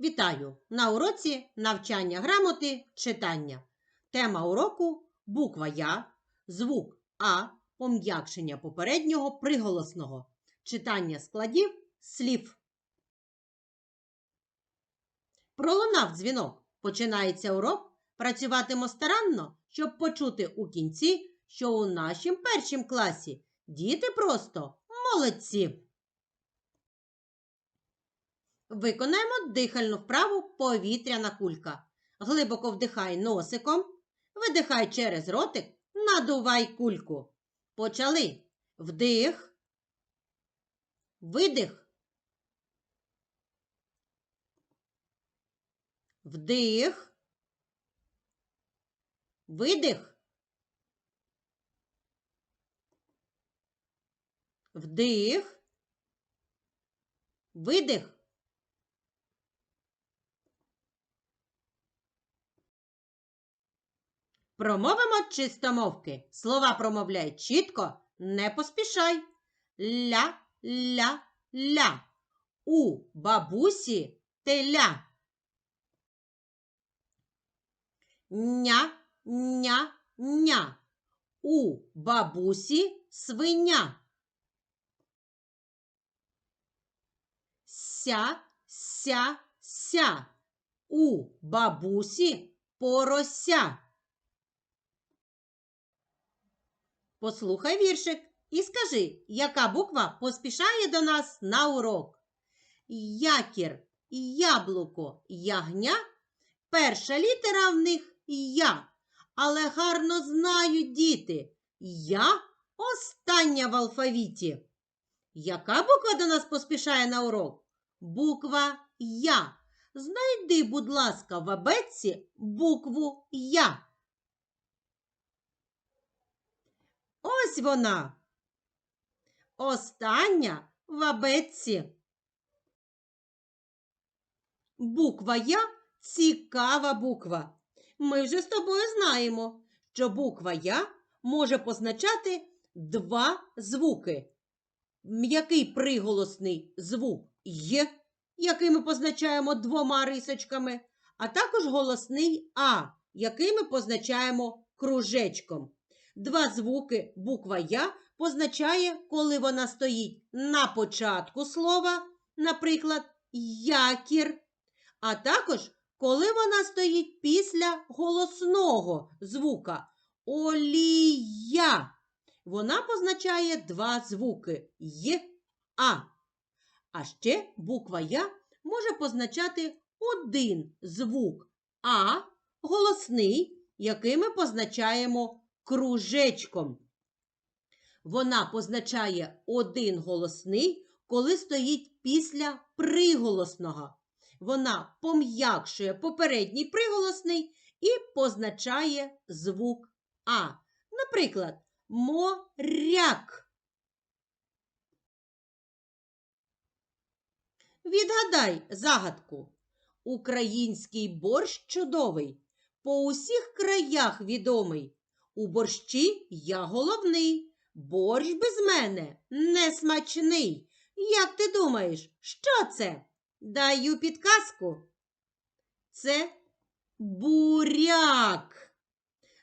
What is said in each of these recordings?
Вітаю! На уроці навчання грамоти читання. Тема уроку буква Я, звук А, пом'якшення попереднього приголосного, читання складів слів. Пролунав дзвінок. Починається урок. Працюватимо старанно, щоб почути у кінці, що у нашім першім класі діти просто молодці. Виконаємо дихальну вправу повітряна кулька. Глибоко вдихай носиком, видихай через ротик, надувай кульку. Почали. Вдих, видих. Вдих, видих. Вдих, видих. Промовимо чистомовки. Слова промовляй чітко, не поспішай. Ля, ля, ля. У бабусі теля. Ня, ня, ня. У бабусі свиня. Ся, ся, ся. У бабусі порося. Послухай віршик і скажи, яка буква поспішає до нас на урок. Якір, яблуко, ягня. Перша літера в них я. Але гарно знають діти. Я остання в алфавіті. Яка буква до нас поспішає на урок? Буква Я. Знайди, будь ласка, в абетці букву Я. Ось вона. Остання в абетці. Буква Я цікава буква. Ми вже з тобою знаємо, що буква Я може позначати два звуки. М'який приголосний звук Й, який ми позначаємо двома рисочками, а також голосний А, який ми позначаємо кружечком. Два звуки буква Я позначає, коли вона стоїть на початку слова, наприклад, якір, а також коли вона стоїть після голосного звука олія. Вона позначає два звуки Й, А. А ще буква Я може позначати один звук А, голосний, який ми позначаємо кружечком. Вона позначає один голосний, коли стоїть після приголосного. Вона пом'якшує попередній приголосний і позначає звук А. Наприклад, моряк. Відгадай загадку. Український борщ чудовий, по усіх краях відомий. У борщі я головний, борщ без мене не смачний. Як ти думаєш, що це? Даю підказку. Це буряк.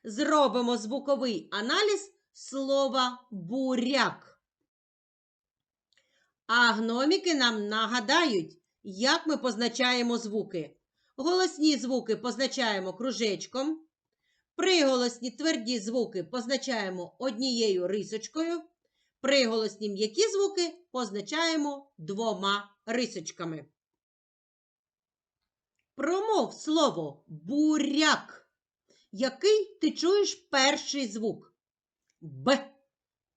Зробимо звуковий аналіз слова буряк. А гноміки нам нагадають, як ми позначаємо звуки. Голосні звуки позначаємо кружечком. Приголосні тверді звуки позначаємо однією рисочкою. Приголосні м'які звуки позначаємо двома рисочками. Промов слово буряк. Який ти чуєш перший звук? Б.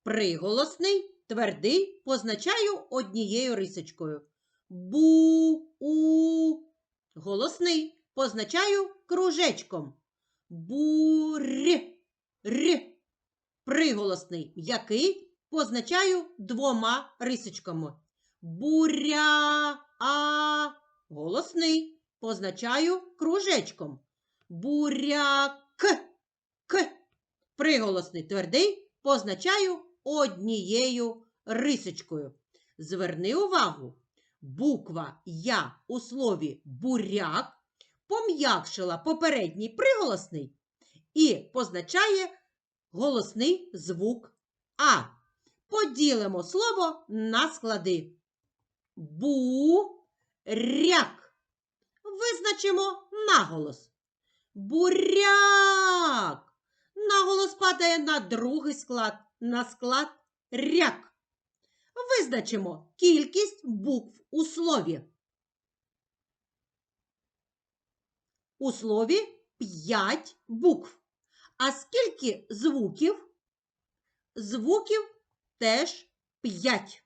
Приголосний, твердий позначаю однією рисочкою. Бу-у. Голосний позначаю кружечком. Бур. Р. Приголосний м'який позначаю двома рисочками. Буря. А. Голосний позначаю кружечком. Буряк. К. Приголосний твердий позначаю однією рисочкою. Зверни увагу. буква Я у слові буряк пом'якшила попередній приголосний і позначає голосний звук А. Поділимо слово на склади. Буряк. Визначимо наголос. Буряк. Наголос падає на другий склад, на склад ряк. Визначимо кількість букв у слові. У слові 5 букв. А скільки звуків? Звуків теж 5.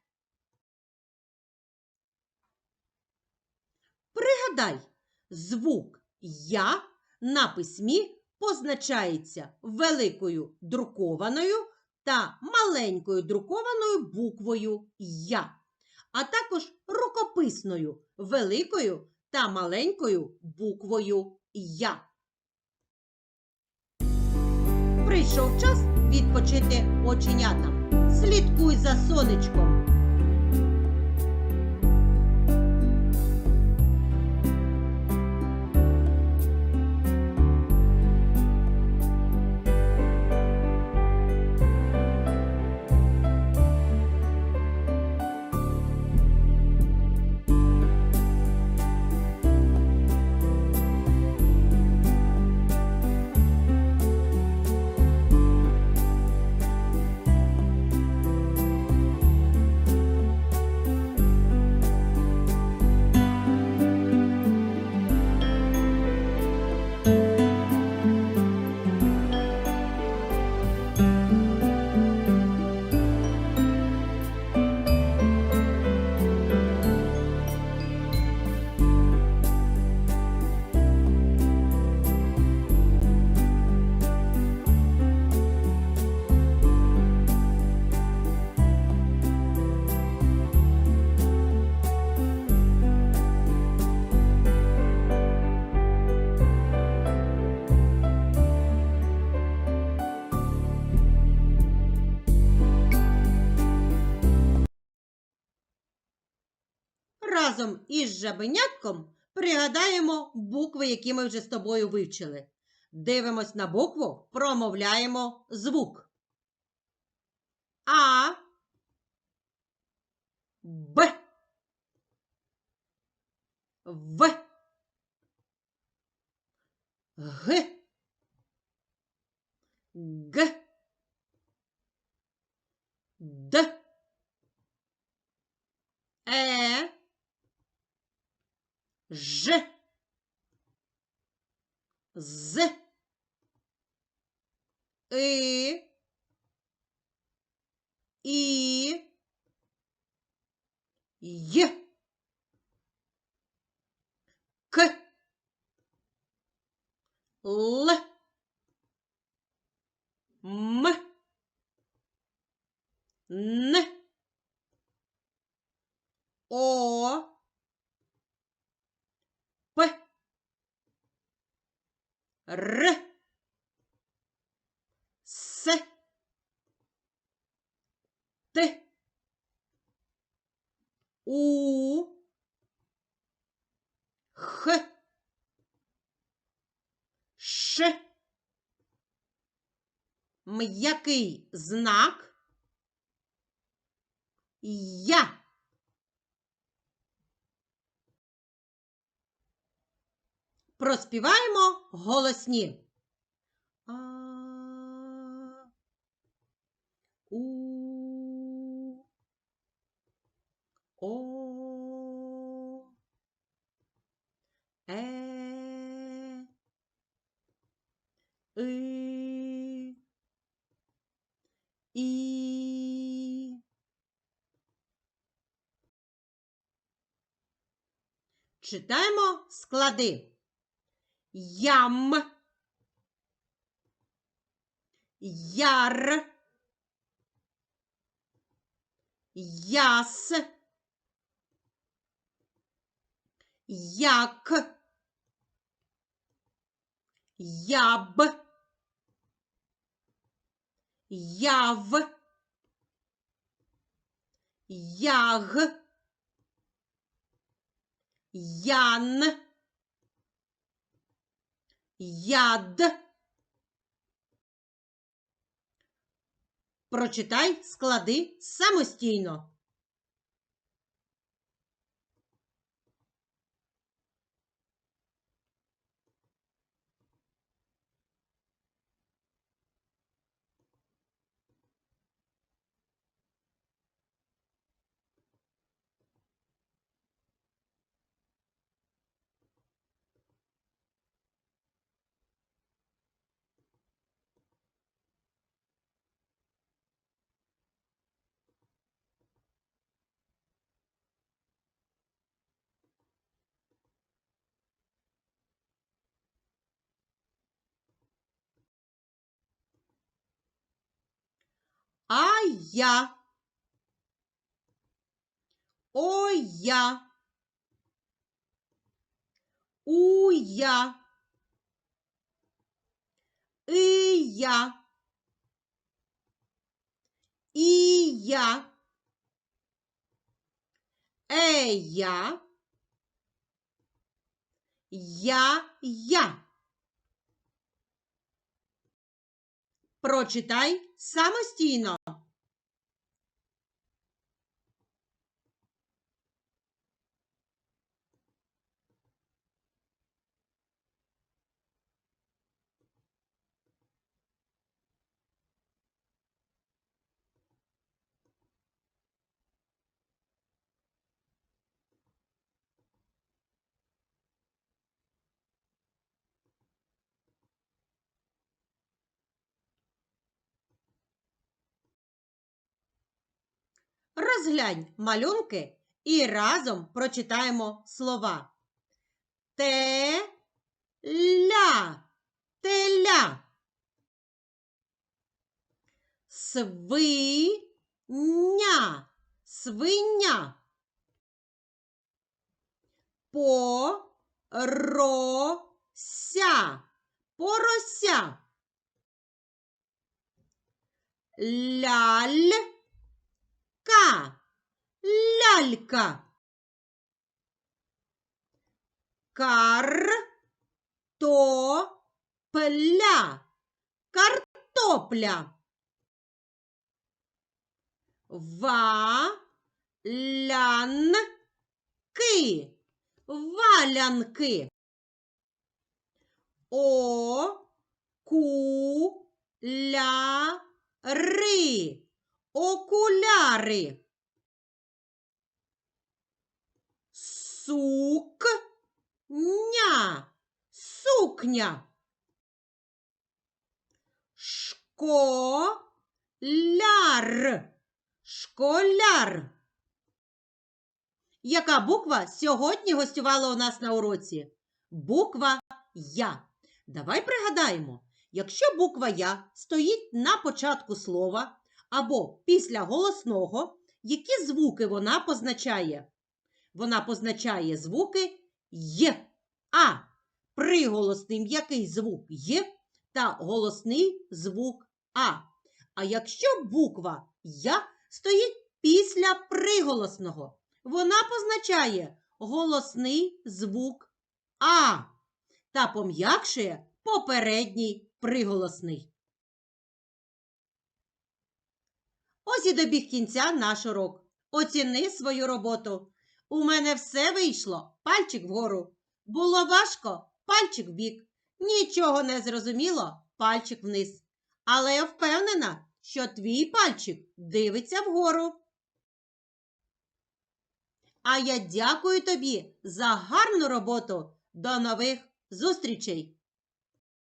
Пригадай, звук Я на письмі позначається великою друкованою та маленькою друкованою буквою Я, а також рукописною великою та маленькою буквою Я. Прийшов час відпочити оченятам. Слідкуй за сонечком. Разом із жабенятком пригадаємо букви, які ми вже з тобою вивчили. Дивимось на букву, промовляємо звук. А. Б. В. Г. Г. Д. Е. Ж. З. И. І. Й. К. Л. М. Н. О. Р. С. Т. У. Х. Ш. М'який знак. Я. Проспіваємо голосні. А. У. О. Е. И. І. Читаємо склади. Ям. Яр. Яс. Як. Яб. Яв. Яг. Ян. Яд. Прочитай склади самостійно. А я. О я. У я. И я. І я. Е я. Я я. Прочитай самостійно. Розглянь малюнки і разом прочитаємо слова. Те-ля, теля. Свиня, свиня. Порося, порося. Ка. Лялька. Кар. То. Пля. Картопля. Ва. Лян. Ки. Валянки. О. Ку. Ля. Ры. Окуляри. Сукня, сукня. Школяр, школяр. Яка буква сьогодні гостювала у нас на уроці? Буква Я. Давай пригадаємо, якщо буква Я стоїть на початку слова або після голосного, які звуки вона позначає? Вона позначає звуки Й, А, приголосний м'який звук Й та голосний звук А. А якщо буква Я стоїть після приголосного, вона позначає голосний звук А та пом'якшує попередній приголосний. Ось і добіг кінця наш урок. Оціни свою роботу. У мене все вийшло. Пальчик вгору. Було важко, пальчик вбік. Нічого не зрозуміло, пальчик вниз. Але я впевнена, що твій пальчик дивиться вгору. А я дякую тобі за гарну роботу. До нових зустрічей!